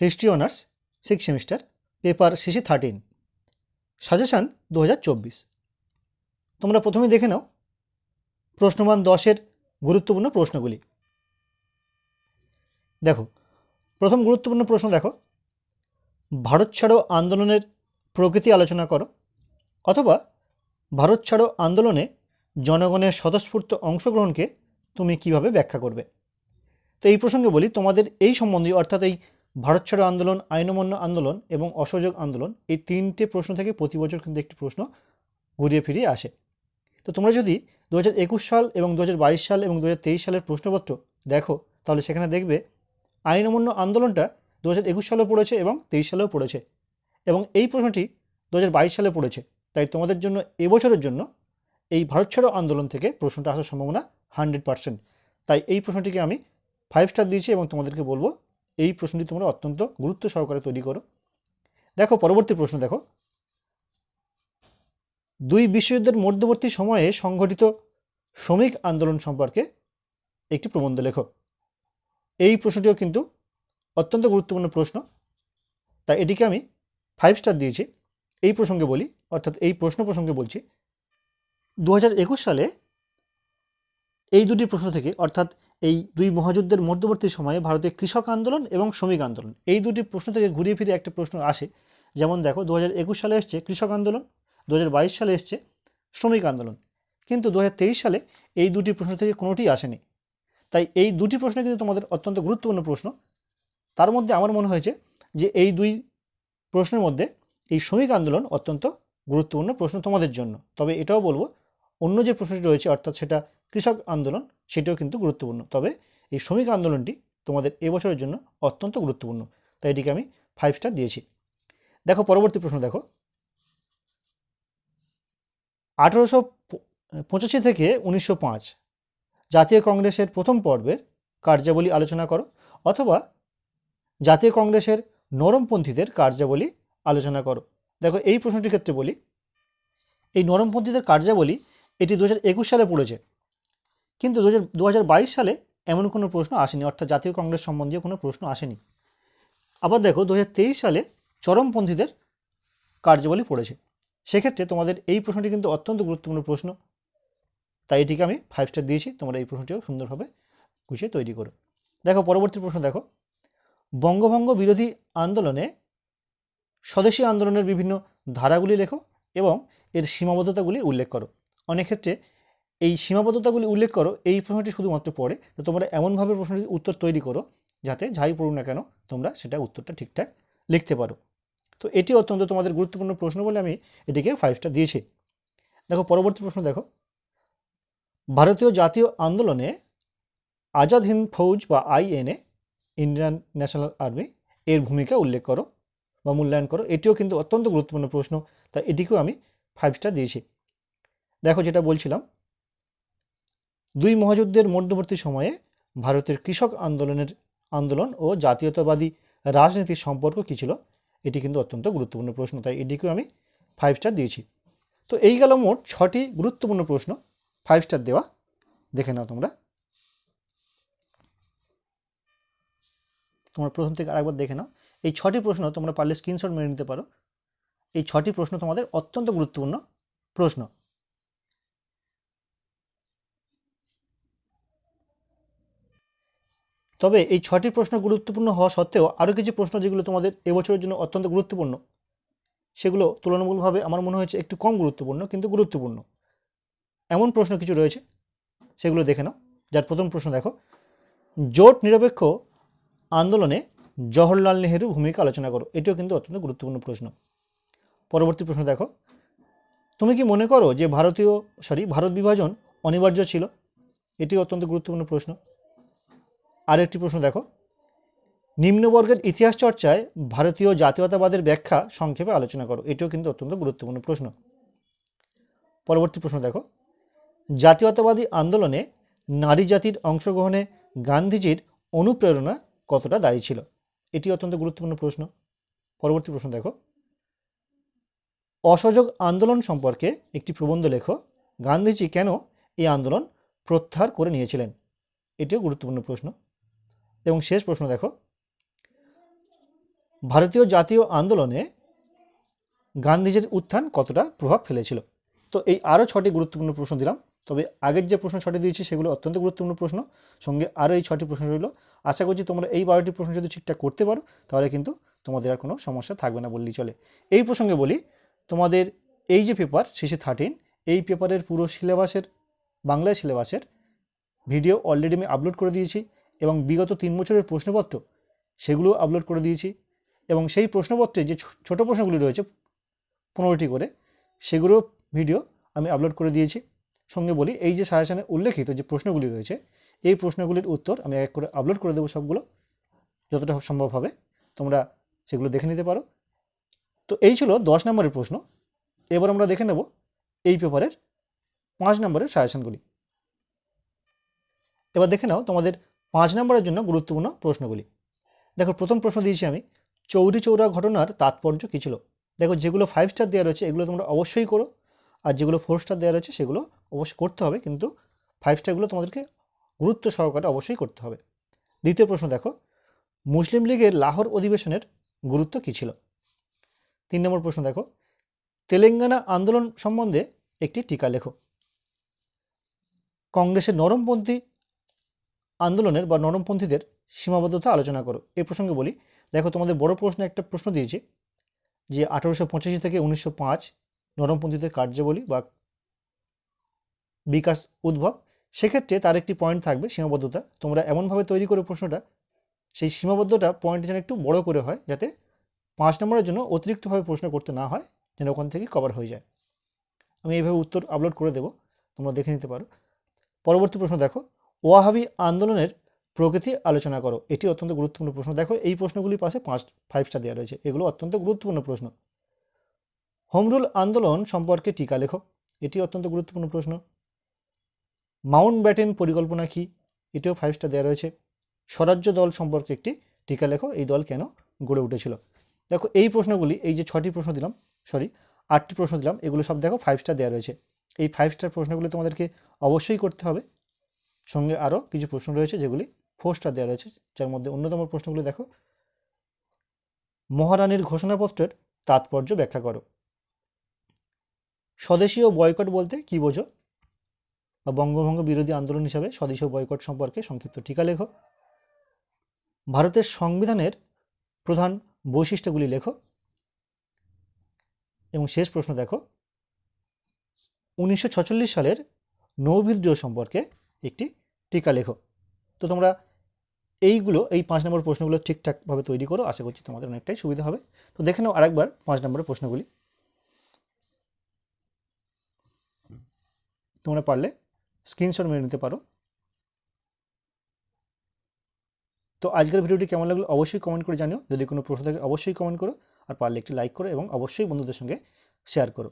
History honours six semester paper CC thirteen suggestion দু হাজার চব্বিশ। তোমরা প্রথমে দেখে নাও প্রশ্নমান দশের গুরুত্বপূর্ণ প্রশ্নগুলি। দেখো, প্রথম গুরুত্বপূর্ণ প্রশ্ন দেখো। ভারত ছাড়ো আন্দোলনের প্রকৃতি আলোচনা করো, অথবা ভারত ছাড়ো আন্দোলনে জনগণের স্বতঃস্ফূর্ত অংশগ্রহণকে তুমি কীভাবে ব্যাখ্যা করবে? তো এই প্রসঙ্গে বলি, তোমাদের এই সম্বন্ধে, অর্থাৎ এই ভারত ছাড়ো আন্দোলন আইন অমান্য আন্দোলন এবং অসহযোগ আন্দোলন, এই তিনটে প্রশ্ন থেকে প্রতি বছর কিন্তু একটি প্রশ্ন ঘুরিয়ে ফিরিয়ে আসে। তো তোমরা যদি দু হাজার একুশ সাল এবং দু হাজার বাইশ সাল এবং দু হাজার তেইশ সালের প্রশ্নপত্র দেখো, তাহলে সেখানে দেখবে আইন অমান্য আন্দোলনটা দু হাজার একুশ সালেও পড়েছে এবং তেইশ সালেও পড়েছে এবং এই প্রশ্নটি দু হাজার বাইশ সালে পড়েছে। তাই তোমাদের জন্য এবছরের জন্য এই ভারত ছাড়ো আন্দোলন থেকে প্রশ্নটা আসার সম্ভাবনা হান্ড্রেড পার্সেন্ট। তাই এই প্রশ্নটিকে আমি ফাইভ স্টার দিয়েছি এবং তোমাদেরকে বলব এই প্রশ্নটি তোমরা অত্যন্ত গুরুত্ব সহকারে তৈরি করো। দেখো, পরবর্তী প্রশ্ন দেখো। দুই বিশ্বযুদ্ধের মধ্যবর্তী সময়ে সংঘটিত শ্রমিক আন্দোলন সম্পর্কে একটি প্রবন্ধ লেখো। এই প্রশ্নটিও কিন্তু অত্যন্ত গুরুত্বপূর্ণ প্রশ্ন। তাই এটিকে আমি ফাইভ স্টার দিয়েছি। এই প্রসঙ্গে বলি, অর্থাৎ এই প্রশ্ন প্রসঙ্গে বলছি দু হাজার একুশ সালে এই দুটি প্রশ্ন থেকে, অর্থাৎ এই দুই মহাযুদ্ধের মধ্যবর্তী সময়ে ভারতের কৃষক আন্দোলন এবং শ্রমিক আন্দোলন। এই দুটি প্রশ্ন থেকে ঘুরিয়ে ফিরে একটা প্রশ্ন আসে। যেমন দেখো, দু একুশ সালে এসছে কৃষক আন্দোলন, দু হাজার বাইশ সালে এসছে শ্রমিক আন্দোলন। কিন্তু দু হাজার তেইশ সালে এই দুটি প্রশ্ন থেকে কোনোটি আসেনি। তাই এই দুটি প্রশ্ন কিন্তু তোমাদের অত্যন্ত গুরুত্বপূর্ণ প্রশ্ন। তার মধ্যে আমার মনে হয়েছে যে এই দুই প্রশ্নের মধ্যে এই শ্রমিক আন্দোলন অত্যন্ত গুরুত্বপূর্ণ প্রশ্ন তোমাদের জন্য। তবে এটাও বলব, অন্য যে প্রশ্নটি রয়েছে, অর্থাৎ সেটা কৃষক আন্দোলন সেটিও কিন্তু গুরুত্বপূর্ণ। তবে এই শ্রমিক আন্দোলনটি তোমাদের এবছরের জন্য অত্যন্ত গুরুত্বপূর্ণ। তাই এটিকে আমি ফাইভ স্টার দিয়েছি। দেখো, পরবর্তী প্রশ্ন দেখো। আঠেরোশো পঁচাশি থেকে উনিশশো পাঁচ জাতীয় কংগ্রেসের প্রথম পর্বের কার্যাবলী আলোচনা করো, অথবা জাতীয় কংগ্রেসের নরমপন্থীদের কার্যাবলী আলোচনা করো। দেখো, এই প্রশ্নটির ক্ষেত্রে বলি, এই নরমপন্থীদের কার্যাবলী এটি দু হাজার একুশ সালে পড়েছে। কিন্তু দু সালে এমন কোনো প্রশ্ন আসেনি, অর্থাৎ জাতীয় কংগ্রেস সম্বন্ধীয় কোনো প্রশ্ন আসেনি। আবার দেখো দু হাজার তেইশ সালে চরমপন্থীদের কার্যাবলী পড়েছে। সেক্ষেত্রে তোমাদের এই প্রশ্নটি কিন্তু অত্যন্ত গুরুত্বপূর্ণ প্রশ্ন। তাই এটিকে আমি ফাইভ স্টার দিয়েছি, তোমরা এই প্রশ্নটিও সুন্দরভাবে গুছিয়ে তৈরি করো। দেখো, পরবর্তী প্রশ্ন দেখো। বঙ্গভঙ্গ বিরোধী আন্দোলনে স্বদেশী আন্দোলনের বিভিন্ন ধারাগুলি লেখো এবং এর সীমাবদ্ধতাগুলি উল্লেখ করো। অনেক ক্ষেত্রে এই সীমাবদ্ধতাগুলি উল্লেখ করো, এই প্রশ্নটি শুধুমাত্র পড়ে। তো তোমরা এমনভাবে প্রশ্নটির উত্তর তৈরি করো, যাতে যাই পড়ুক না কেন তোমরা সেটা উত্তরটা ঠিকঠাক লিখতে পারো। তো এটি অত্যন্ত তোমাদের গুরুত্বপূর্ণ প্রশ্ন বলে আমি এটিকে ফাইভ স্টার দিয়েছি। দেখো, পরবর্তী প্রশ্ন দেখো। ভারতীয় জাতীয় আন্দোলনে আজাদ হিন্দ ফৌজ বা আইএনএ, ইন্ডিয়ান ন্যাশনাল আর্মি, এর ভূমিকা উল্লেখ করো বা মূল্যায়ন করো, এটিও কিন্তু অত্যন্ত গুরুত্বপূর্ণ প্রশ্ন তা এটিকেও আমি ফাইভ স্টার দিয়েছি। দেখো, যেটা বলছিলাম দুই মহাযুদ্ধের মধ্যবর্তী সময়ে ভারতের কৃষক আন্দোলনের আন্দোলন ও জাতীয়তাবাদী রাজনীতির সম্পর্ক কী ছিল? এটি কিন্তু অত্যন্ত গুরুত্বপূর্ণ প্রশ্ন, তাই এটিকেও আমি ফাইভ স্টার দিয়েছি। তো এই গেল মোট ছটি গুরুত্বপূর্ণ প্রশ্ন। ফাইভ স্টার দেওয়া, দেখে নাও তোমরা। তোমরা প্রথম থেকে আরেকবার দেখে নাও। এই ছটি প্রশ্ন তোমরা পারলে স্ক্রিনশট মেরে নিতে পারো। এই ছটি প্রশ্ন তোমাদের অত্যন্ত গুরুত্বপূর্ণ প্রশ্ন। তবে এই ছটি প্রশ্ন গুরুত্বপূর্ণ হওয়া সত্ত্বেও আরও কিছু প্রশ্ন যেগুলো তোমাদের এবছরের জন্য অত্যন্ত গুরুত্বপূর্ণ, সেগুলো তুলনামূলকভাবে আমার মনে হয়েছে একটু কম গুরুত্বপূর্ণ কিন্তু গুরুত্বপূর্ণ। এমন প্রশ্ন কিছু রয়েছে, সেগুলো দেখে নাও। যার প্রথম প্রশ্ন দেখো, জোট নিরপেক্ষ আন্দোলনে জওহরলাল নেহেরু ভূমিকা আলোচনা করো, এটিও কিন্তু অত্যন্ত গুরুত্বপূর্ণ প্রশ্ন। পরবর্তী প্রশ্ন দেখো, তুমি কি মনে করো যে ভারতীয় সরি ভারত বিভাজন অনিবার্য ছিল? এটি অত্যন্ত গুরুত্বপূর্ণ প্রশ্ন। আর একটি প্রশ্ন দেখো। নিম্নবর্গের ইতিহাস চর্চায় ভারতীয় জাতীয়তাবাদের ব্যাখ্যা সংক্ষেপে আলোচনা করো। এটিও কিন্তু অত্যন্ত গুরুত্বপূর্ণ প্রশ্ন। পরবর্তী প্রশ্ন দেখো। জাতীয়তাবাদী আন্দোলনে নারী জাতির অংশগ্রহণে গান্ধীজির অনুপ্রেরণা কতটা দায়ী ছিল? এটি অত্যন্ত গুরুত্বপূর্ণ প্রশ্ন। পরবর্তী প্রশ্ন দেখো। অসহযোগ আন্দোলন সম্পর্কে একটি প্রবন্ধ লেখো। গান্ধীজি কেন এই আন্দোলন প্রত্যাহার করে নিয়েছিলেন? এটিও গুরুত্বপূর্ণ প্রশ্ন। এবং শেষ প্রশ্ন দেখো। ভারতীয় জাতীয় আন্দোলনে গান্ধীজির উত্থান কতটা প্রভাব ফেলেছিল? তো এই আরও ছটি গুরুত্বপূর্ণ প্রশ্ন দিলাম। তবে আগের যে প্রশ্ন ছটি দিয়েছি, সেগুলো অত্যন্ত গুরুত্বপূর্ণ প্রশ্ন। সঙ্গে আরও এই ছটি প্রশ্ন রইল। আশা করছি তোমরা এই বারোটি প্রশ্ন যদি ঠিকঠাক করতে পারো, তাহলে কিন্তু তোমাদের আর কোনো সমস্যা থাকবে না বললেই চলে। এই প্রসঙ্গে বলি, তোমাদের এই যে পেপার শেষে থার্টিন এই পেপারের পুরো সিলেবাসের বাংলায় সিলেবাসের ভিডিও অলরেডি আমি আপলোড করে দিয়েছি। এবং বিগত তিন বছরের প্রশ্নপত্র, সেগুলো আপলোড করে দিয়েছি এবং সেই প্রশ্নপত্রে যে ছোট প্রশ্নগুলি রয়েছে, পনেরোটি করে, সেগুলো ভিডিও আমি আপলোড করে দিয়েছি। সঙ্গে বলি, এই যে সাজেশনে উল্লেখিত যে প্রশ্নগুলি রয়েছে, এই প্রশ্নগুলির উত্তর আমি এক করে আপলোড করে দেবো সবগুলো, যতটা সম্ভব হবে, তোমরা সেগুলো দেখে নিতে পারো। তো এই ছিল দশ নম্বরের প্রশ্ন। এবার আমরা দেখে নেব এই পেপারের পাঁচ নম্বরের সাজেশনগুলি। এবার দেখে নাও তোমাদের পাঁচ নম্বরের জন্য গুরুত্বপূর্ণ প্রশ্নগুলি। দেখো, প্রথম প্রশ্ন দিয়েছি আমি চৌরি চৌরা ঘটনার তাৎপর্য কী ছিল? দেখো, যেগুলো ফাইভ স্টার দেওয়া রয়েছে, এগুলো তোমরা অবশ্যই করো, আর যেগুলো ফোর স্টার দেওয়া রয়েছে, সেগুলো অবশ্যই করতে হবে, কিন্তু ফাইভ স্টারগুলো তোমাদেরকে গুরুত্ব সহকারে অবশ্যই করতে হবে। দ্বিতীয় প্রশ্ন দেখো, মুসলিম লীগের লাহোর অধিবেশনের গুরুত্ব কী ছিল? তিন নম্বর প্রশ্ন দেখো, তেলেঙ্গানা আন্দোলন সম্বন্ধে একটি টিকা লেখো। কংগ্রেসের নরমপন্থী আন্দোলনের বা নরমপন্থীদের সীমাবদ্ধতা আলোচনা করো। এই প্রসঙ্গে বলি, দেখো তোমাদের বড় প্রশ্ন একটা প্রশ্ন দিয়েছে যে আঠারোশো পঁচাশি থেকে উনিশশো পাঁচ নরমপন্থীদের কার্যাবলী বা বিকাশ উদ্ভব, সেক্ষেত্রে তার একটি পয়েন্ট থাকবে সীমাবদ্ধতা। তোমরা এমনভাবে তৈরি করে প্রশ্নটা, সেই সীমাবদ্ধতা পয়েন্ট যেন একটু বড় করে হয়, যাতে পাঁচ নম্বরের জন্য অতিরিক্তভাবে প্রশ্ন করতে না হয়, যেন ওখান থেকে কভার হয়ে যায়। আমি এইভাবে উত্তর আপলোড করে দেবো, তোমরা দেখে নিতে পারো। পরবর্তী প্রশ্ন দেখো ওয়াহাবি আন্দোলনের প্রকৃতি আলোচনা করো। এটি অত্যন্ত গুরুত্বপূর্ণ প্রশ্ন। দেখো, এই প্রশ্নগুলির পাশে পাঁচ ফাইভ স্টার দেওয়া রয়েছে। এগুলো অত্যন্ত গুরুত্বপূর্ণ প্রশ্ন। হোমরুল আন্দোলন সম্পর্কে টিকা লেখো। এটি অত্যন্ত গুরুত্বপূর্ণ প্রশ্ন। মাউন্ট ব্যাটেন পরিকল্পনা কী? এটিও ফাইভ স্টার দেওয়া রয়েছে। স্বরাজ্য দল সম্পর্কে একটি টিকা লেখো। এই দল কেন গড়ে উঠেছিল? দেখো, এই প্রশ্নগুলি, এই যে ছটি প্রশ্ন দিলাম সরি আটটি প্রশ্ন দিলাম, এগুলো সব দেখো ফাইভ স্টার দেওয়া রয়েছে। এই ফাইভ স্টার প্রশ্নগুলি তোমাদেরকে অবশ্যই করতে হবে। সঙ্গে আরও কিছু প্রশ্ন রয়েছে যেগুলি ফোর স্টার দেওয়া রয়েছে, যার মধ্যে অন্যতম প্রশ্নগুলি দেখো। মহারানীর ঘোষণাপত্রের তাৎপর্য ব্যাখ্যা করো। স্বদেশীয় বয়কট বলতে কি বোঝো? বা বঙ্গভঙ্গ বিরোধী আন্দোলন হিসাবে স্বদেশীয় বয়কট সম্পর্কে সংক্ষিপ্ত টিকা লেখো। ভারতের সংবিধানের প্রধান বৈশিষ্ট্যগুলি লেখো। এবং শেষ প্রশ্ন দেখো। উনিশশো সালের নৌবিদ্রোহ সম্পর্কে একটি টিকা লেখো। তো তোমরা এইগুলো, এই পাঁচ নম্বর প্রশ্নগুলো ঠিকঠাকভাবে তৈরি করো। আশা করছি তোমাদের অনেকটাই সুবিধা হবে। তো দেখে নাও আরেকবার পাঁচ নম্বরের প্রশ্নগুলি। তোমরা পারলে স্ক্রিনশট মেরে নিতে পারো। তো আজকের ভিডিওটি কেমন লাগল অবশ্যই কমেন্ট করে জানিও। যদি কোনো প্রশ্ন থাকে অবশ্যই কমেন্ট করো। আর পারলে একটি লাইক করো এবং অবশ্যই বন্ধুদের সঙ্গে শেয়ার করো।